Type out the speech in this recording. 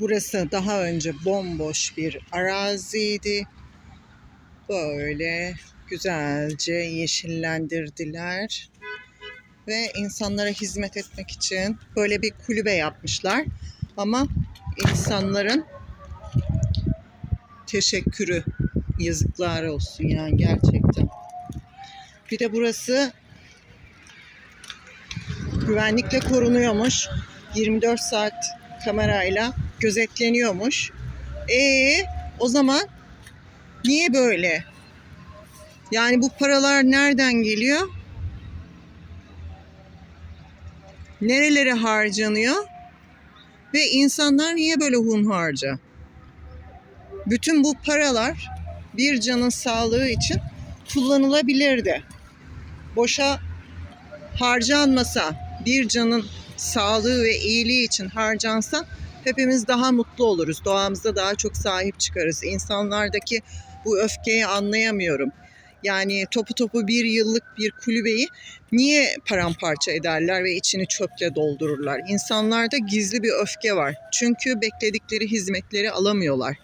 Burası daha önce bomboş bir araziydi. Böyle güzelce yeşillendirdiler. Ve insanlara hizmet etmek için böyle bir kulübe yapmışlar. Ama insanların teşekkürü yazıklar olsun yani gerçekten. Bir de burası güvenlikle korunuyormuş. 24 saat kamerayla gözetleniyormuş. E o zaman niye böyle? Yani bu paralar nereden geliyor? Nerelere harcanıyor? Ve insanlar niye böyle hunharca? Bütün bu paralar bir canın sağlığı için kullanılabilirdi. Boşa harcanmasa, bir canın sağlığı ve iyiliği için harcansa hepimiz daha mutlu oluruz. Doğamıza daha çok sahip çıkarız. İnsanlardaki bu öfkeyi anlayamıyorum. Yani topu topu bir yıllık bir kulübeyi niye paramparça ederler ve içini çöple doldururlar? İnsanlarda gizli bir öfke var. Çünkü bekledikleri hizmetleri alamıyorlar.